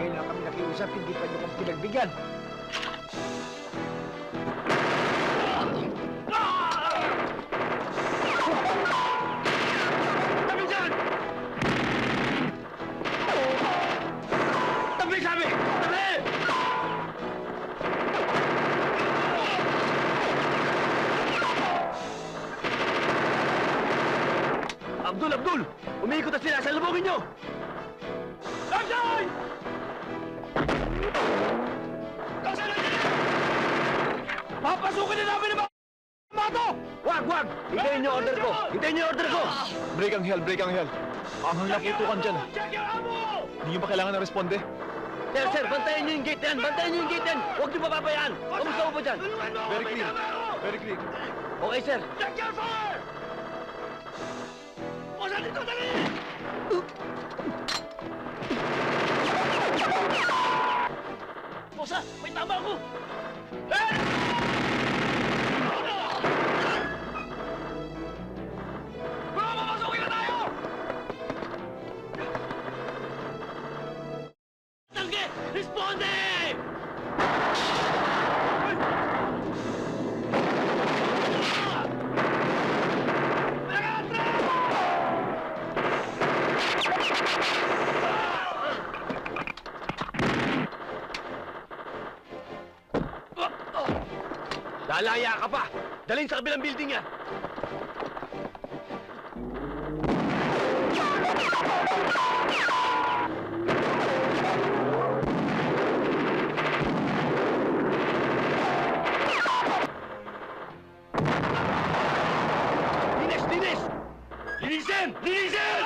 kailan kami nakiusap, hindi pa niyo kami pinagbigyan. Tabi dyan! Tabi! Abdul, Abdul! Umiikot na sila! Salubungin nyo! Kasi na Papasukin na namin ang mga to! Wag, wag! Hintayin niyo order ko! Hintayin niyo order ko! Break ang hell, break ang hell. Ang naputukan dyan. Check your ammo! Hindi nyo ba kailangan ng responde? Sir, sir, bantayan niyo yung gate yan! Bantayan niyo yung gate yan! Huwag niyo papabayaan! Kamusta mo ba dyan? Very clear. Very clear. Okay, sir. Check your fire! Pusa, may tama ako! Eh! Lalaya ka pa! Dalhin sa kabilang building yan! Linis! Linis! Linisin! Linisin!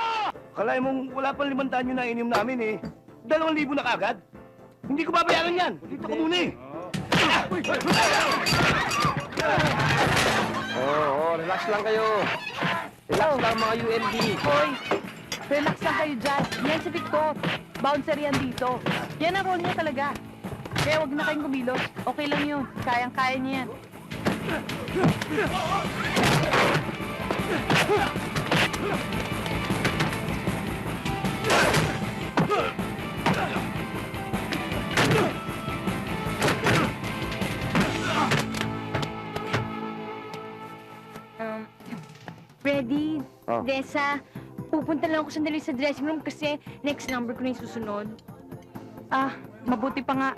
Kalay mong wala pang limandaan yung nainom namin eh. Dalawang libo na kagad. Hindi ko babayaran yan. Dito ko muna eh. Oo, oh, relax lang kayo. Relax lang mga UND. Hoy, relax lang kayo dyan. Yan si Victor. Bouncer yan dito. Yan ang role niya talaga. Kaya wag na kayong kumilos. Okay lang yun. Kayang-kaya niya yan. Um, Freddy, Oh. Desa, pupunta lang ako sandali sa dressing room kasi next number ko na yung susunod. Ah, mabuti pa nga.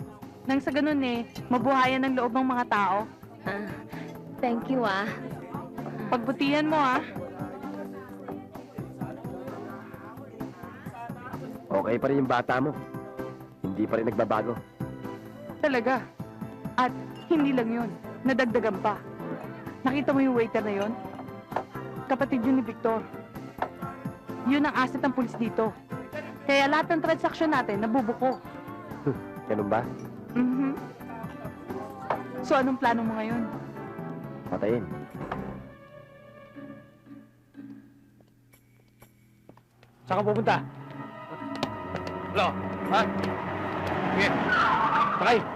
Nang sa ganun eh, mabuhayan ng loob ng mga tao. Ah, thank you ah. Pagbutihan mo ah. Okay pa rin yung bata mo. Hindi pa rin nagbabago. Talaga. At hindi lang yun. Nadagdagan pa. Nakita mo yung waiter na yun? Kapatid yun ni Victor. Yun ang asset ng pulis dito. Kaya lahat ng transaksyon natin nabubuko. Ganun ba? Mhm. So anong plano mo ngayon? Patayin. Saan ka pupunta? Hello? Ha? Sige. Sakay.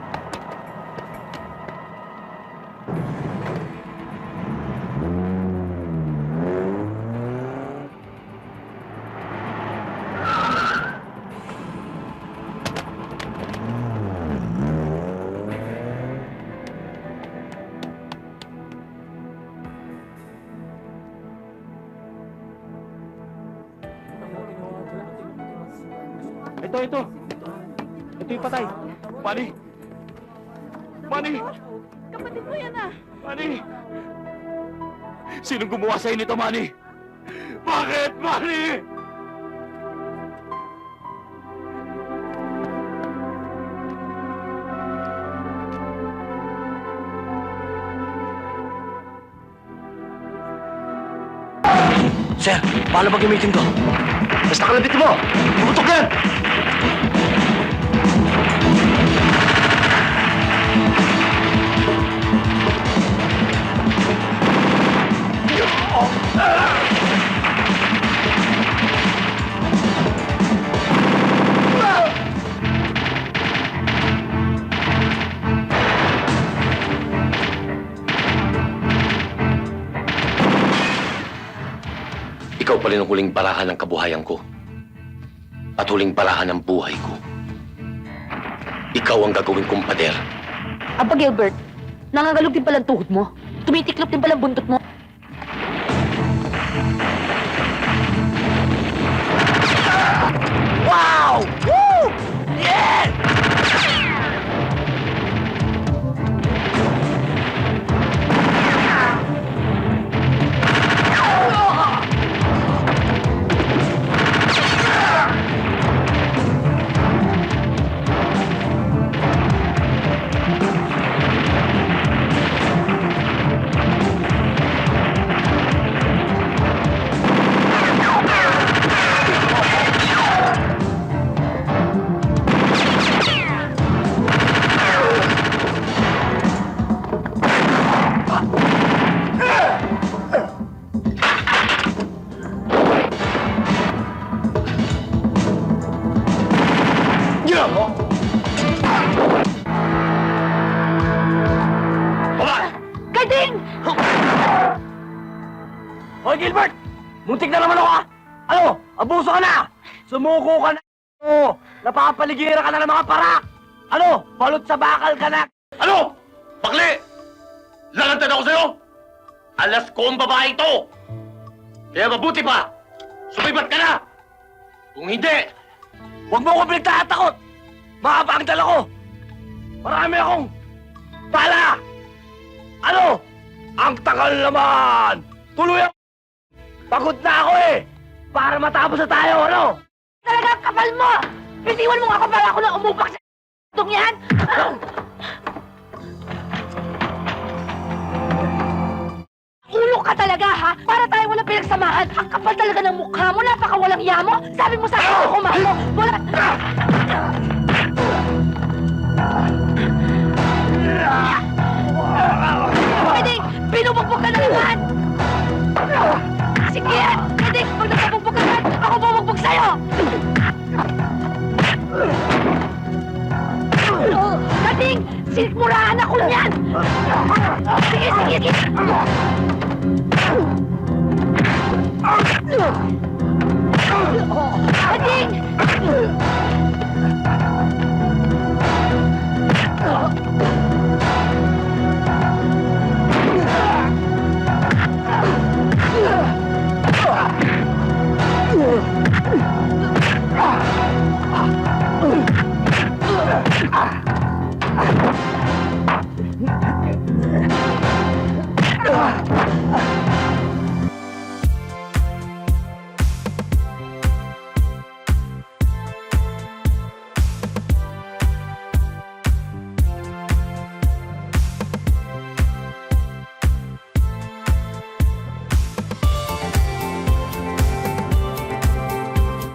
Ito, ito. Ito yung patay. Manny! Manny! Kapatid mo yan ah! Manny! Sinong gumawa sa'yo nito, Manny? Bakit, Manny? Sir, paano ba gamitin ko? Basta kalabit mo! Puputok yan! Ikaw pa rin ang huling parahan ng kabuhayan ko. At huling parahan ng buhay ko. ikaw ang gagawin kong pader. Aba, Gilbert, nangangalog din palang tuhod mo. Tumitiklop din palang buntot mo. Kading! Hoy, Gilbert! Muntik na naman ako, ah! Ano? Abuso ka na! Sumuko ka na! Oh, napapaligiran ka na ng mga parak! Ano? Balot sa bakal ka na! Ano? Bakli! Lalantad ako sa'yo! Alas ko ang babae ito! Kaya mabuti pa! Sumibat ka na! Kung hindi, Huwag mo akong pinagtatakot! Makapangdal ako! Marami akong bala! Ano? Ang tagal naman! Tuloy ako! Pagod na ako eh! Para matapos na tayo, ano? Talaga ang kapal mo! Bitiwan mo nga ako para ako na umupak sa itong yan! Ulo ka talaga, ha? Para tayo walang pinagsamahan. Ang kapal talaga ng mukha mo, napakawalang yamo. Sabi mo sa akin, ako kumalo. Wala... binubugbog ka na naman! Sige! Pwede, pag nakabugbog ka naman, ako bubugbog sa'yo! Dating! Sinigmurahan ako niyan! Sige, sige, sige! Dating!